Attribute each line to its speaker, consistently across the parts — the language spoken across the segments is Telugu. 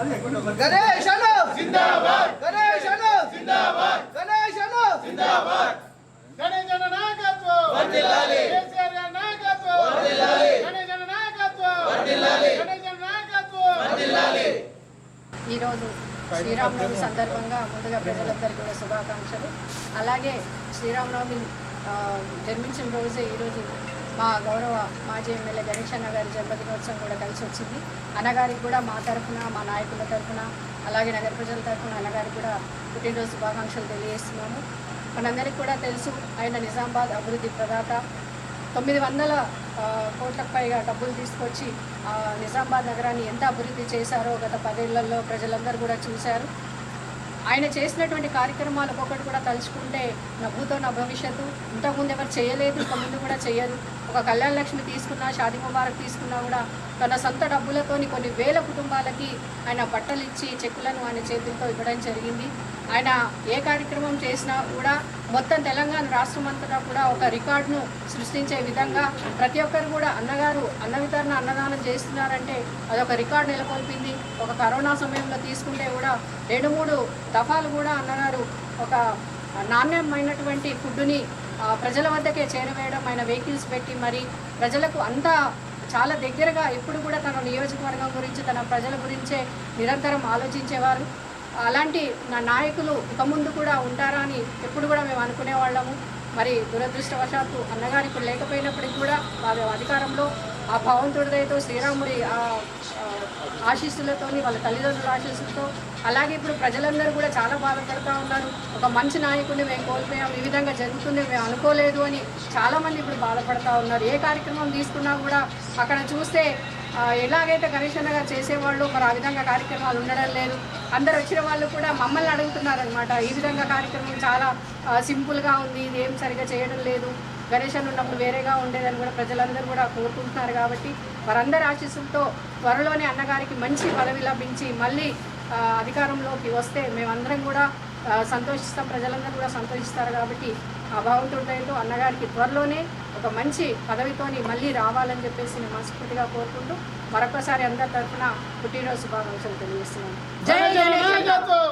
Speaker 1: గణేశను జిందాబాద్! గణేశను జిందాబాద్! గణేశను జిందాబాద్!
Speaker 2: గణేశన నాయకత్వం!
Speaker 1: వర్ధిల్లాలి.
Speaker 2: కేసీఆర్ గారి నాయకత్వం!
Speaker 1: వర్ధిల్లాలి.
Speaker 2: గణేశన నాయకత్వం!
Speaker 1: వర్ధిల్లాలి.
Speaker 2: గణేశన నాయకత్వం!
Speaker 1: వర్ధిల్లాలి.
Speaker 3: ఈరోజు శ్రీరామనవమి సందర్భంగా ముందుగా ప్రజలందరికీ కూడా శుభాకాంక్షలు. అలాగే శ్రీరామనవమి జన్మించిన రోజే ఈరోజు మా గౌరవ మాజీ ఎమ్మెల్యే గణేష్ అన్న గారి జన్మదినోత్సవం కూడా కలిసి వచ్చింది. అన్నగారికి కూడా మా తరఫున మా నాయకుల తరఫున అలాగే నగర ప్రజల తరఫున అన్నగారికి కూడా పుట్టినరోజు శుభాకాంక్షలు తెలియజేస్తున్నాము. మనందరికీ కూడా తెలుసు ఆయన నిజామాబాద్ అభివృద్ధి ప్రదాత. తొమ్మిది వందల కోట్లకు పైగా డబ్బులు తీసుకొచ్చి నిజామాబాద్ నగరాన్ని ఎంత అభివృద్ధి చేశారో గత పదేళ్ళలో ప్రజలందరూ కూడా చూశారు. ఆయన చేసినటువంటి కార్యక్రమాలు ఒక్కొక్కటి కూడా తలుచుకుంటే నవ్వుతో నా భవిష్యత్తు ఇంతకుముందు ఎవరు చేయలేదు ఇక ముందు కూడా చేయరు ఒక కళ్యాణ లక్ష్మి తీసుకున్నా షాది ముబారక్ తీసుకున్నా కూడా తన సొంత డబ్బులతోని కొన్ని వేల కుటుంబాలకి ఆయన బట్టలు ఇచ్చి చెక్కులను ఆయన చేతులతో ఇవ్వడం జరిగింది. ఆయన ఏ కార్యక్రమం చేసినా కూడా మొత్తం తెలంగాణ రాష్ట్రం అంతటా కూడా ఒక రికార్డును సృష్టించే విధంగా ప్రతి ఒక్కరు కూడా అన్నగారు అన్న వితరణ అన్నదానం చేస్తున్నారంటే అదొక రికార్డు నెలకొల్పింది. ఒక కరోనా సమయంలో తీసుకుంటే కూడా రెండు మూడు దఫాలు కూడా అన్నగారు ఒక నాణ్యమైనటువంటి ఫుడ్డుని ప్రజల వద్దకే చేరవేయడం ఆయన వెహికల్స్ పెట్టి మరి ప్రజలకు అంతా చాలా దగ్గరగా ఎప్పుడు కూడా తన నియోజకవర్గం గురించి తన ప్రజల గురించే నిరంతరం ఆలోచించేవారు. అలాంటి నా నాయకులు ఇక ముందు కూడా ఉంటారా అని ఎప్పుడు కూడా మేము అనుకునేవాళ్ళము మరి దురదృష్టవశాత్తు అన్నగారు ఇప్పుడు లేకపోయినప్పటికీ కూడా వారి అధికారంలో ఆ భగవంతుడిదైతో శ్రీరాముడి ఆ ఆశీస్సులతో ఆశీస్సులతోని వాళ్ళ తల్లిదండ్రుల ఆశీస్సులతో అలాగే ఇప్పుడు ప్రజలందరూ కూడా చాలా బాధపడుతూ ఉన్నారు. ఒక మంచి నాయకుడిని మేము కోల్పోయాం ఈ విధంగా జరుగుతుంది మేము అనుకోలేదు అని చాలామంది ఇప్పుడు బాధపడుతూ ఉన్నారు. ఏ కార్యక్రమం తీసుకున్నా కూడా అక్కడ చూస్తే ఎలాగైతే గణేష్ అన్న గారు చేసేవాళ్ళు మరి ఆ విధంగా కార్యక్రమాలు ఉండడం లేదు. అందరు వచ్చిన వాళ్ళు కూడా మమ్మల్ని అడుగుతున్నారనమాట ఈ విధంగా కార్యక్రమం చాలా సింపుల్గా ఉంది. ఇది ఏం సరిగా చేయడం లేదు. గణేష్ అన్న ఉన్నప్పుడు వేరేగా ఉండేదని కూడా ప్రజలందరూ కూడా కోరుకుంటున్నారు కాబట్టి వారందరి ఆశీస్సులతో త్వరలోనే అన్నగారికి మంచి పదవి లభించి మళ్ళీ అధికారంలోకి వస్తే మేమందరం కూడా సంతోషిస్తాం. ప్రజలందరూ కూడా సంతోషిస్తారు కాబట్టి ఆ భగవంతుడితో అన్నగారికి త్వరలోనే ఒక మంచి పదవితోని మళ్ళీ రావాలని చెప్పేసి నేను మనస్ఫూర్తిగా కోరుకుంటూ మరొకసారి అందరి తరఫున పుట్టినరోజు శుభాకాంక్షలు తెలియజేస్తున్నాను. జై
Speaker 2: గణేశన
Speaker 3: గణేష్
Speaker 2: నాయకత్వం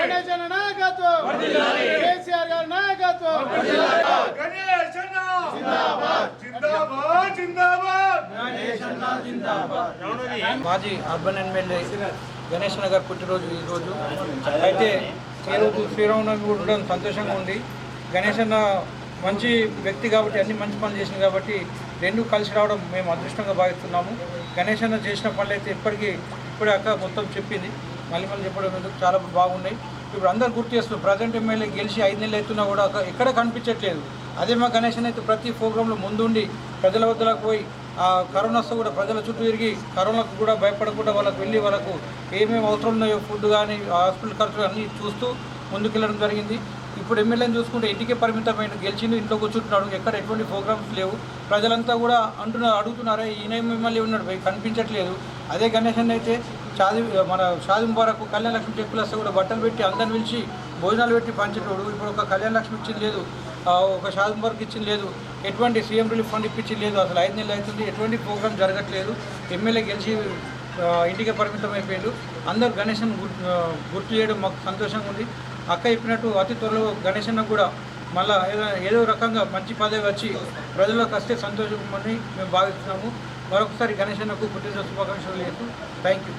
Speaker 2: గణేశన నాయకత్వం కేసీఆర్ గారి నాయకత్వం!
Speaker 4: మాజీ అర్బన్ ఎమ్మెల్యే గణేష్ నగర్ పుట్టినరోజు ఈరోజు అయితే ఈరోజు శ్రీరామనవమి కూడా ఉండడం సంతోషంగా ఉంది. గణేష్ అన్న మంచి వ్యక్తి కాబట్టి అన్ని మంచి పనులు చేసింది కాబట్టి రెండు కలిసి రావడం మేము అదృష్టంగా భావిస్తున్నాము. గణేష్ అన్న చేసిన పనులు అయితే ఇప్పటికీ ఇప్పుడే అక్క మొత్తం చెప్పింది. మళ్ళీ మళ్ళీ చెప్పడం ఎందుకు చాలా బాగున్నాయి. ఇప్పుడు అందరు గుర్తు చేస్తున్నారు. ప్రజెంట్ ఎమ్మెల్యే గెలిచి ఐదు నెలలు అవుతున్నా కూడా ఎక్కడ కనిపించట్లేదు. అదే మా గణేష్ అయితే ప్రతి ప్రోగ్రాంలో ముందుండి ప్రజల వద్దలకు పోయి కరోనా వస్తే కూడా ప్రజల చుట్టూ తిరిగి కరోనాకు కూడా భయపడకుండా వాళ్ళకు వెళ్ళి వాళ్ళకు ఏమేమి అవసరం ఉన్నాయో ఫుడ్ కానీ హాస్పిటల్ ఖర్చులు అన్నీ చూస్తూ ముందుకెళ్ళడం జరిగింది. ఇప్పుడు ఎమ్మెల్యేని చూసుకుంటే ఇంటికే పరిమితమైన గెలిచింది ఇంట్లో కూర్చుంటున్నాడు ఎక్కడ ఎటువంటి ప్రోగ్రామ్స్ లేవు. ప్రజలంతా కూడా అంటున్నారు అడుగుతున్నారే ఈయన ఎమ్మెల్యే ఉన్నాడు కనిపించట్లేదు. అదే గణేష్ అయితే షాది మన షాది ముబారక్ కళ్యాణ లక్ష్మి చెక్కులు వస్తే కూడా బట్టలు పెట్టి అందరిని పిలిచి భోజనాలు పెట్టి పంచేటోడు. ఇప్పుడు ఒక కళ్యాణ లక్ష్మి ఇచ్చింది లేదు. ఒక శాతం వరకు ఇచ్చింది లేదు. ఎటువంటి సీఎం రిలీఫ్ ఫండ్ ఇప్పించింది లేదు. అసలు ఐదు నెలలు అవుతుంది. ఎటువంటి ప్రోగ్రామ్ జరగట్లేదు. ఎమ్మెల్యే గెలిచి ఇంటికే పరిమితం అయిపోయాడు. అందరూ గణేశన్ గుర్తు గుర్తు చేయడం మాకు సంతోషంగా ఉంది. అక్క చెప్పినట్టు అతి త్వరలో గణేశన్న కూడా మళ్ళా ఏదో ఏదో రకంగా మంచి పదవి వచ్చి ప్రజలకు వస్తే సంతోషమని మేము భావిస్తున్నాము. మరొకసారి గణేశన్నకు పుట్టిన శుభాకాంక్షలు లేదు థ్యాంక్ యూ.